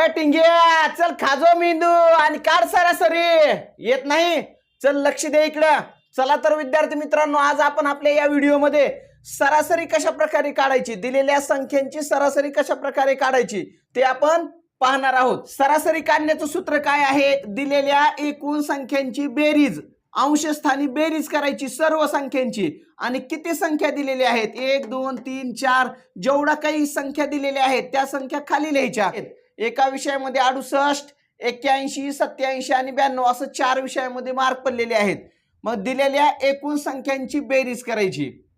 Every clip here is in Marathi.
अय टिंगे चल खाजो मेंदू आणि काढ सरासरी. येत नाही. चल लक्ष दे इकडं. चला तर विद्यार्थी मित्रांनो आज आपण आपल्या या व्हिडिओमध्ये सरासरी कशा प्रकारे काढायची दिलेल्या संख्यांची सरासरी कशा प्रकारे काढायची ते आपण पाहणार आहोत. सरासरी काढण्याचं सूत्र काय आहे? दिलेल्या एकूण संख्यांची बेरीज. अंशस्थानी बेरीज करायची सर्व संख्यांची. आणि किती संख्या दिलेल्या आहेत? एक दोन तीन चार. जेवढा काही संख्या दिलेल्या आहेत त्या संख्या खाली लिहायच्या आहेत. एका विषयामध्ये अडुसष्ट एक्क्याऐंशी सत्याऐंशी आणि ब्याण्णव असं चार विषयामध्ये मार्क पडलेले आहेत. मग दिलेल्या एकूण संख्यांची बेरीज करायची.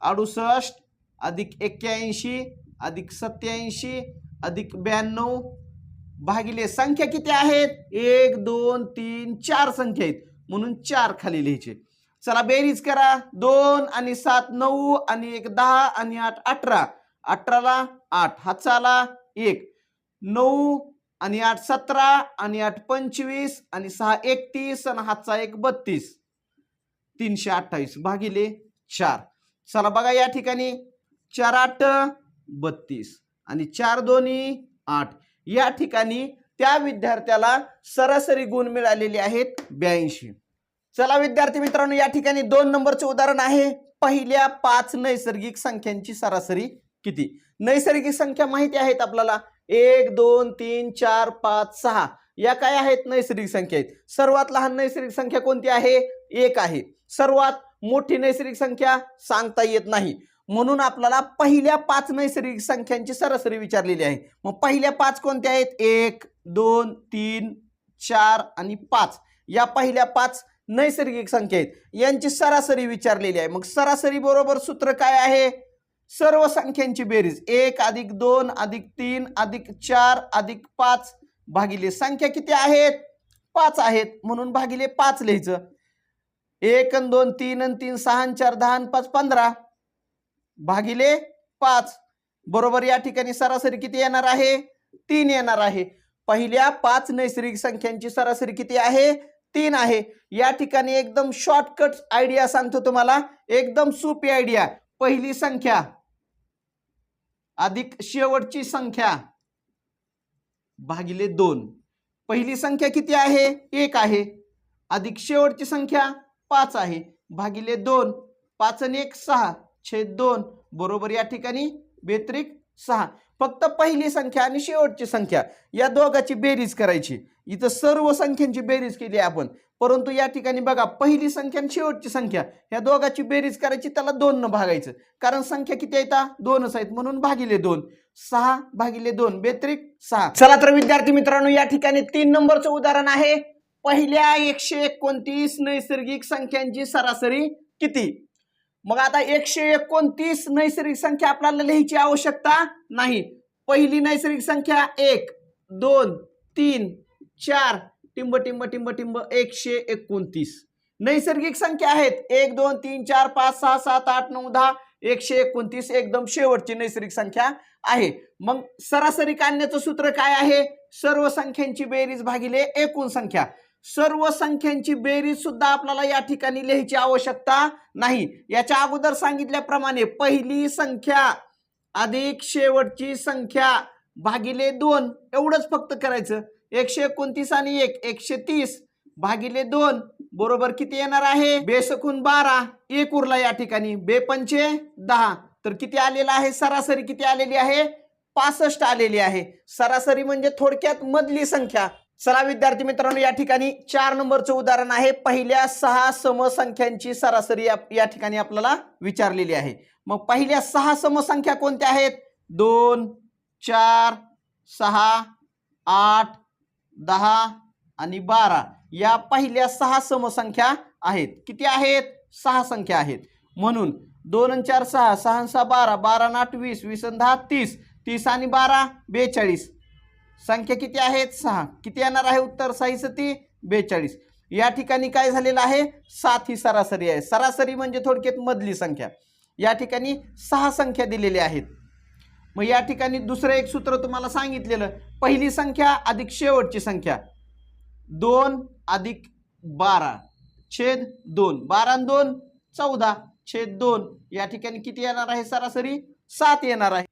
अडुसष्ट अधिक एक्क्याऐंशी अधिक सत्याऐंशी अधिक ब्याण्णव भागिले संख्या किती आहेत? एक दोन तीन चार संख्या आहेत. म्हणून चार खाली लिहायचे. चला बेरीज करा. दोन आणि सात नऊ आणि एक दहा आणि आठ अठरा. अठराला आठ. हाताला एक. नऊ आणि आठ सतरा आणि आठ पंचवीस आणि सहा एकतीस आणि हातचा एक बत्तीस. तीनशे अठ्ठावीस भागिले चार. चला बघा या ठिकाणी. चार आठ बत्तीस आणि चार दोन्ही आठ. या ठिकाणी त्या विद्यार्थ्याला सरासरी गुण मिळालेले आहेत ब्याऐंशी. चला विद्यार्थी मित्रांनो या ठिकाणी दोन नंबरचे उदाहरण आहे. पहिल्या पाच नैसर्गिक संख्यांची सरासरी किती? नैसर्गिक संख्या माहिती आहेत आपल्याला. एक दोन तीन चार पाच सहा. या काय आहेत नैसर्गिक संख्या आहेत सर्वात लहान नैसर्गिक संख्या कोणती आहे? एक आहे. सर्वात मोठी नैसर्गिक संख्या सांगता येत नाही. म्हणून आपल्याला पहिल्या पाच नैसर्गिक संख्यांची सरासरी विचारलेली आहे. मग पहिल्या पाच कोणत्या आहेत? एक दोन तीन चार आणि पाच. या पहिल्या पाच नैसर्गिक संख्या आहेत यांची सरासरी विचारलेली आहे. मग सरासरी बरोबर सूत्र काय आहे? सर्व संख्यांची बेरीज. एक अधिक दोन अधिक तीन अधिक चार अधिक पाच भागिले संख्या किती आहेत? पाच आहेत. म्हणून भागिले पाच लिहायचं. एक अन दोन तीन अन तीन सहा अन चार दहा अन पाच पंधरा भागिले पाच. बरोबर या ठिकाणी सरासरी किती येणार आहे? तीन येणार आहे. पहिल्या पाच नैसर्गिक संख्यांची सरासरी किती आहे? तीन आहे. या ठिकाणी एकदम शॉर्टकट आयडिया सांगतो तुम्हाला. एकदम सोपी आयडिया पहिली संख्या अधिक शेवटची संख्या भागिले दोन. पहिली संख्या किती आहे? एक आहे. अधिक शेवटची संख्या पाच आहे. भागिले दोन पाच आणि एक सहा. छेद दोन बरोबर या ठिकाणी बेत्रिक सहा. फक्त पहिली संख्या आणि शेवटची संख्या या दोघाची बेरीज करायची. इथं सर्व संख्यांची बेरीज केली आहे आपण. परंतु या ठिकाणी बघा पहिली संख्या आणि शेवटची संख्या या दोघाची बेरीज करायची त्याला दोन न भागायचं. कारण संख्या किती आहेत दोनच आहेत. म्हणून भागिले दोन. सहा भागिले दोन. बेत्रिक सहा. चला तर विद्यार्थी मित्रांनो या ठिकाणी तीन नंबरचं उदाहरण आहे. पहिल्या एकशे एकोणतीस नैसर्गिक संख्यांची सरासरी किती? मग आता एकशे एकोणतीस नैसर्गिक संख्या आपल्याला लिहायची आवश्यकता नाही. पहिली नैसर्गिक संख्या एक दोन तीन चार टिंब टिंब टिंब टिंब एकशे एकोणतीस. नैसर्गिक संख्या आहेत. एक दोन तीन चार पाच सहा सात आठ नऊ दहा एकशे एकोणतीस एकदम शेवटची नैसर्गिक संख्या आहे. मग सरासरी काढण्याचं सूत्र काय आहे? सर्व संख्यांची बेरीज भागिले एकूण संख्या. सर्व संख्यांची बेरीज सुद्धा आपल्याला या ठिकाणी लिहायची आवश्यकता नाही. याच्या अगोदर सांगितल्याप्रमाणे पहिली संख्या अधिक शेवटची संख्या भागिले दोन. एवढंच फक्त करायचं. एकशे एकोणतीस आणि एक. एकशे तीस भागिले दोन. बरोबर किती येणार आहे? बेसकून बारा. एक उरला या ठिकाणी. बेपंचे दहा. तर किती आलेला आहे? सरासरी किती आलेली आहे? पासष्ट आलेली आहे. सरासरी म्हणजे थोडक्यात मधली संख्या. चला विद्यार्थी मित्रांनो या ठिकाणी चार नंबरचं उदाहरण आहे. पहिल्या सहा समसंख्यांची सरासरी या या ठिकाणी आपल्याला विचारलेली आहे. मग पहिल्या सहा समसंख्या कोणत्या आहेत? दोन चार सहा आठ दहा आणि बारा. या पहिल्या सहा समसंख्या आहेत. किती आहेत? सहा संख्या आहेत. म्हणून दोन चार सहा सहा सहा बारा बारा आठ वीस वीस दहा तीस तीस आणि बारा बेचाळीस. संख्या किती आहेत? सहा. किती येणार आहे उत्तर? सही सती बेचाळीस. या ठिकाणी काय झालेलं आहे? सात ही सरासरी आहे. सरासरी म्हणजे थोडक्यात मधली संख्या. या ठिकाणी सहा संख्या दिलेल्या आहेत. मग या ठिकाणी दुसरं एक सूत्र तुम्हाला सांगितलेलं. पहिली संख्या अधिक शेवटची संख्या. दोन अधिक बारा. छेद दोन. बारा दोन चौदा. छेद दोन. या ठिकाणी किती येणार आहे? सरासरी सात येणार आहे.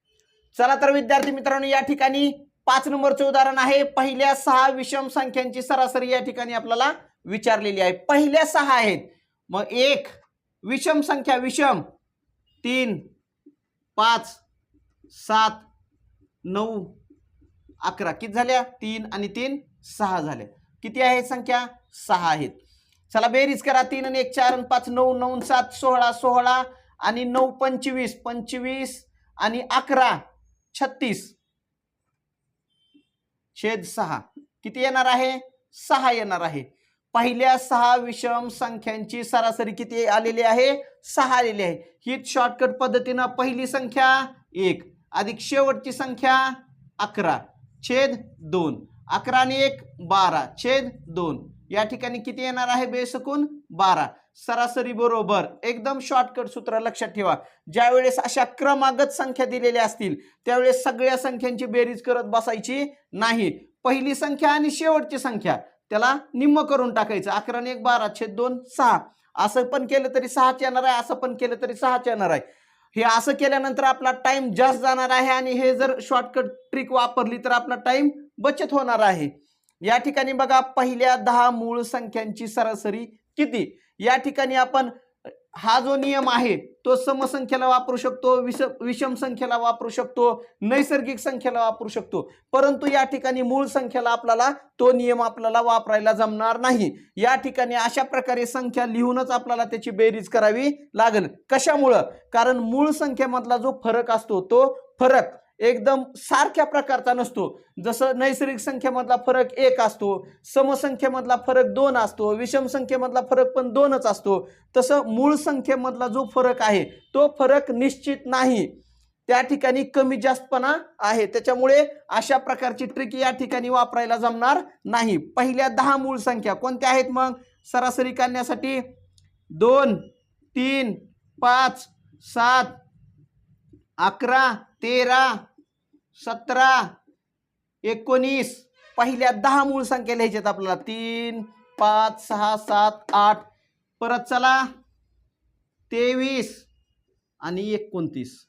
चला तर विद्यार्थी मित्रांनो या ठिकाणी पाच नंबरचं उदाहरण आहे. पहिल्या सहा विषम संख्यांची सरासरी या ठिकाणी आपल्याला विचारलेली आहे. पहिल्या सहा आहेत. मग एक विषम संख्या विषम. तीन पाच सात नऊ अकरा. किती झाल्या? तीन आणि तीन सहा झाल्या. किती आहे संख्या? सहा आहेत. चला बेरीज करा. तीन आणि एक चार आणि पाच नऊ नऊ सात सोळा सोळा आणि नऊ पंचवीस. पंचवीस आणि अकरा छत्तीस. छेद सहा. किती येणार आहे? सहा येणार आहे. पहिल्या सहा विषम संख्यांची सरासरी किती आलेली आहे? सहा आलेली आहे. हीच शॉर्टकट पद्धतीनं पहिली संख्या एक. अधिक शेवटची संख्या अकरा. छेद दोन. अकरा आणि एक बारा. छेद दोन. या ठिकाणी किती येणार आहे बेसकून? बारा. सरासरी बरोबर. एकदम शॉर्टकट सूत्र लक्षात ठेवा. ज्यावेळेस अशा क्रमागत संख्या दिलेल्या असतील त्यावेळेस सगळ्या संख्यांची बेरीज करत बसायची नाही. पहिली संख्या आणि शेवटची संख्या. त्याला निम्म करून टाकायचं. अकरा एक बारा छेद दोन सहा. असं पण केलं तरी सहाच येणार आहे असं पण केलं तरी सहाच येणार आहे. हे असं केल्यानंतर आपला टाइम जास्त जाणार आहे आणि हे जर शॉर्टकट ट्रिक वापरली तर आपला टाइम बचत होणार आहे. या ठिकाणी बघा पहिल्या दहा मूळ संख्यांची सरासरी किती? या ठिकाणी आपण हा जो नियम आहे तो समसंख्येला वापरू शकतो विष विषम संख्येला वापरू शकतो नैसर्गिक संख्येला वापरू शकतो. परंतु या ठिकाणी मूळ संख्येला आपल्याला तो नियम आपल्याला वापरायला जमणार नाही. या ठिकाणी अशा प्रकारे संख्या लिहूनच आपल्याला त्याची बेरीज करावी लागेल. कशामुळं? कारण मूळ संख्येमधला जो फरक असतो तो फरक एकदम सारख्या प्रकारचा नसतो. जसं नैसर्गिक संख्येमधला फरक एक असतो समसंख्येमधला फरक दोन असतो विषम संख्येमधला फरक पण दोनच असतो. तसं मूळ संख्येमधला जो फरक आहे तो फरक निश्चित नाही. त्या ठिकाणी कमी जास्तपणा आहे. त्याच्यामुळे अशा प्रकारची ट्रिक या ठिकाणी वापरायला जमणार नाही. पहिल्या दहा मूळ संख्या कोणत्या आहेत मग? सरासरी काढण्यासाठी दोन तीन पाच सात अकरा तेरा सतरा एकोणीस. पहिल्या दहा मूळ संख्या लिहायच्यात आपल्याला. तीन पाच सहा सात आठ. परत चला. तेवीस आणि एकोणतीस.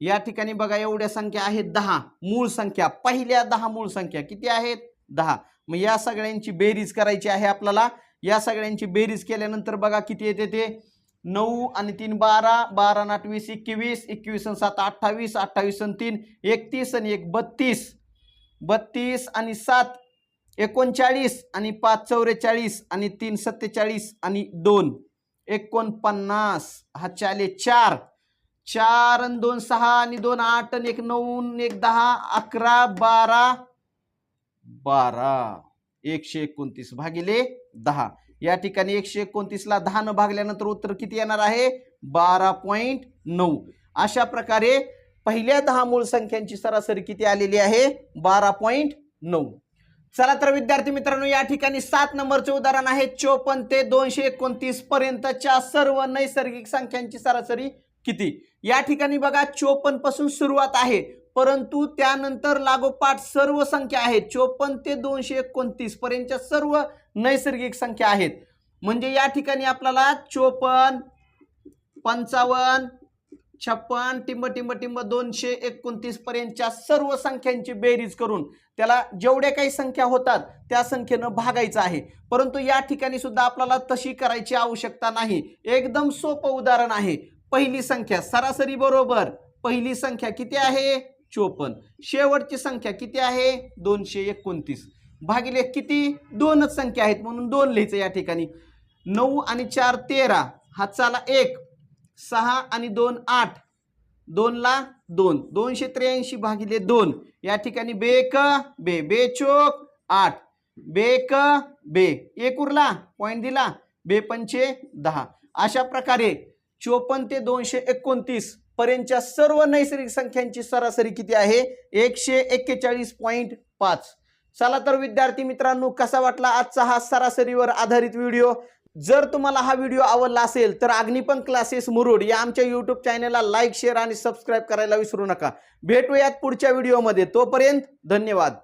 या ठिकाणी बघा एवढ्या संख्या आहेत दहा. मूळ संख्या. पहिल्या दहा मूळ संख्या किती आहेत? दहा. मग या सगळ्यांची बेरीज करायची आहे आपल्याला. या सगळ्यांची बेरीज केल्यानंतर बघा किती येते ते? नऊ आणि तीन बारा बारा आणि आठ वीस एकवीस एकवीस आणि सात अठ्ठावीस अठ्ठावीस आणि तीन एकतीस आणि एक बत्तीस. बत्तीस आणि सात एकोणचाळीस आणि पाच चौवेचाळीस आणि तीन सत्तेचाळीस आणि दोन. एकोणपन्नास हा चाले चार. चार आणि दोन सहा आणि दोन आठ आणि एक नऊ एक दहा अकरा बारा. बारा. एकशे एकोणतीस भागिले दहा. या ठिकाणी एकशे एकोणतीसला दहा न भागल्यानंतर उत्तर किती येणार आहे? बारा पॉईंट नऊ. अशा प्रकारे पहिल्या दहा मूळ संख्यांची सरासरी किती आलेली आहे? बारा पॉईंट नऊ. चला तर विद्यार्थी मित्रांनो या ठिकाणी सात नंबरचे उदाहरण आहे. चोपन्न ते दोनशे एकोणतीस पर्यंतच्या सर्व नैसर्गिक संख्यांची सरासरी किती? या ठिकाणी बघा चोपन्नपासून सुरुवात आहे. परंतु त्यानंतर लागोपाठ सर्व संख्या आहेत. चोपन्न ते दोनशे एकोणतीस पर्यंतच्या सर्व नैसर्गिक संख्या आहेत. म्हणजे या ठिकाणी आपल्याला चोपन्न पंचावन्न छप्पन टिंब टिंब टिंब दोनशे एकोणतीस पर्यंतच्या सर्व संख्यांची बेरीज करून त्याला जेवढ्या काही संख्या होतात त्या संख्येनं भागायचं आहे. परंतु या ठिकाणी सुद्धा आपल्याला तशी करायची आवश्यकता नाही. एकदम सोपं उदाहरण आहे. पहिली संख्या सरासरी बरोबर. पहिली संख्या किती आहे? चोपन्न. शेवटची संख्या किती आहे? दोनशे एकोणतीस. भागिले किती? दोनच संख्या आहेत म्हणून दोन लिहायचं या ठिकाणी. नऊ आणि चार तेरा हातचाला एक. सहा आणि दोन आठ. दोनला दोन. दोनशे त्र्याऐंशी भागिले दोन. या ठिकाणी बेक बे. बे चोक आठ. बेक बे. एक उरला. पॉईंट दिला. बे पंचे दहा. अशा प्रकारे चोपन्न ते दोनशे एकोणतीस. पर्यंतच्या सर्व नैसर्गिक संख्यांची सरासरी किती आहे? एकशे एक्केचाळीस पॉईंट पाच. चला तर विद्यार्थी मित्रांनो कसा वाटला आजचा हा सरासरीवर आधारित व्हिडिओ? जर तुम्हाला हा व्हिडिओ आवडला असेल तर अग्निपंख क्लासेस मुरुड या आमच्या यूट्यूब चॅनलला लाईक शेअर आणि सबस्क्राईब करायला विसरू नका. भेटूयात पुढच्या व्हिडिओमध्ये. तोपर्यंत धन्यवाद.